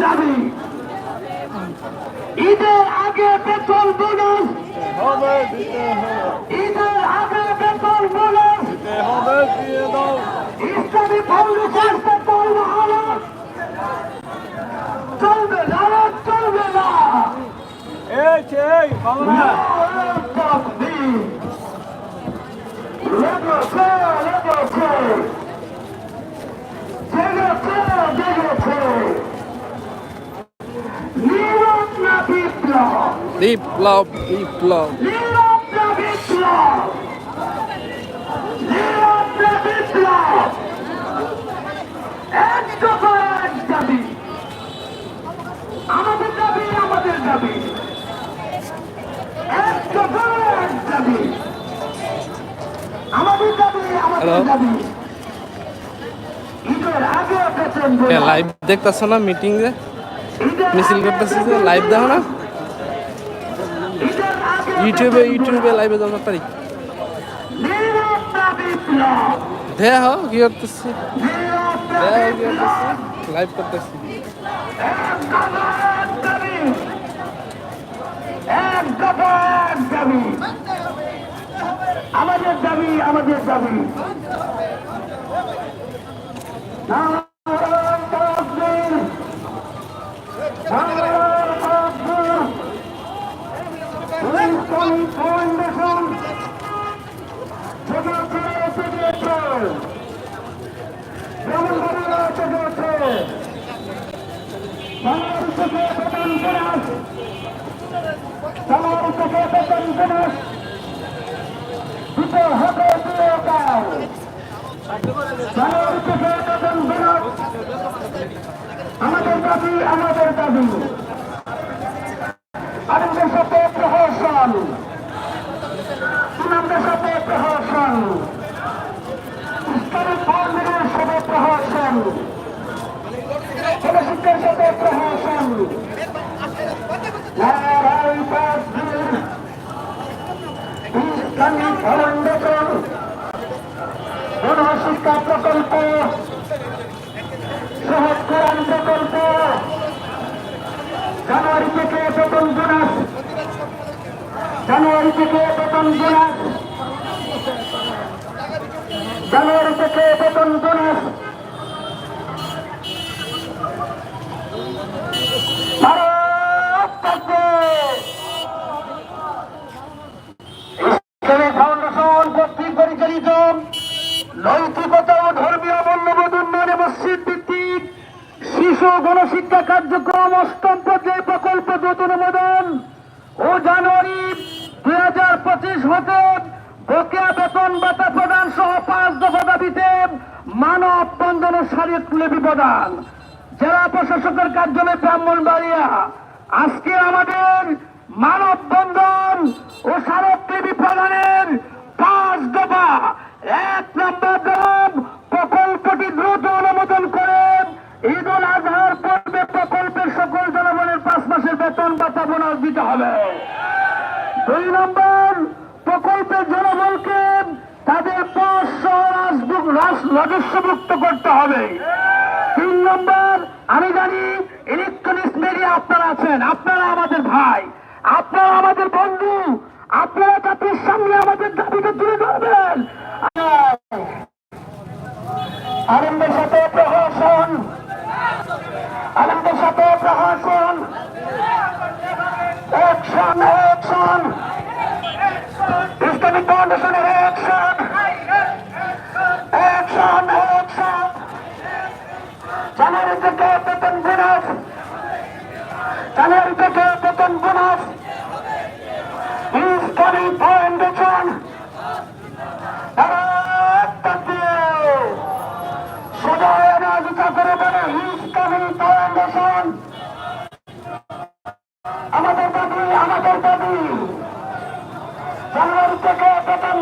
দাবি ঈদের আগে পেট্রোল বোনাস। হবে দিতে হবে। ঈদের আগে পেট্রোল বোনাস। দিতে হবে দিয়ে দাও। ইসলামী ফাউন্ডেশন পেট্রোল মহালক চলবে না চলবে না। এই সেই বাংলা লেগেছে লেগেছে জেগেছে জেগেছে নীরব না বিপ্লব বিপ্লব বিপ্লব নীরব না বিপ্লব নীরব না বিপ্লব এক দফা আমাদের দাবি আমাদের দাবি? দাবি ঈদের আগে বেতন লাইভ দেখতেছো না মিটিং মিছিল আগে করতেছি যে? বেতন লাইভ দেখো না? ইউটিউবে ইউটিউবে লাইভে না বিপ্লব দেহ কি করতেছি? লাইভ করতেছি। আমাদের দাবি আমাদের দাবি। জেগেছে। বাংলাদেশ থেকে বেতন বোনাস বাংলাদেশ থেকে বেতন বোনাস দিতে হবে। দিয়ে দাও বাংলাদেশ থেকে বেতন বোনাস আমাদের দাবি আমাদের দাবি। আমাদের সাথে প্রহসন। আমাদের সাথে প্রহসন ইসলামিক ধর্মের সাথে প্রহসন জনশিক্ষার সাথে প্রহসন নারায়ণ তাকবীর, ফাউন্ডেশন গণশিক্ষা প্রকল্প সহজকরণ প্রকল্প জানুয়ারি থেকে বেতন বোনাস জানুয়ারি থেকে বেতন বোনাস জানুয়ারি থেকে শিশু গণশিক্ষা কার্যক্রম অষ্টম পর্যায়ে প্রকল্প দ্রুত অনুমোদন ও জানুয়ারি দুই হাজার পঁচিশ হতে বকেয়া বেতন ভাতা প্রদান সহ পাঁচ দফা দাবিতে মানব বন্ধন লেবি প্রদান জেলা প্রশাসকের কার্যালয় ব্রাহ্মণবাড়িয়া। আজকে আমাদের মানব বন্ধন ও স্মারকলিপি দিতে হবে। দুই নম্বর প্রকল্পের জনগণকে তাদের রাজস্বমুক্ত করতে হবে। তিন নম্বর, আমি জানি ইলেকট্রনিক্স মিডিয়া আপনারা আছেন, আপনারা আমাদের ভাই, আপনারা আমাদের বন্ধু, আপনারা তাদের সামনে আমাদের দাবিটা তুলে ধরবেন। আনন্দের সাথে প্রহসন, আনন্দের সাথে প্রহসন। অ্যাকশন অ্যাকশন ইসলামিক ফাউন্ডেশনের অ্যাকশন অ্যাকশন অ্যাকশন জানুয়ারি থেকে বেতন বোনাস জানুয়ারি থেকে বেতন বোনাস ইসলামিক ফাউন্ডেশন সবাই আলোচনা করে বলে ইসলামিক ফাউন্ডেশন আমাদের আমাদের দাবি জানুয়ারি থেকে বেতন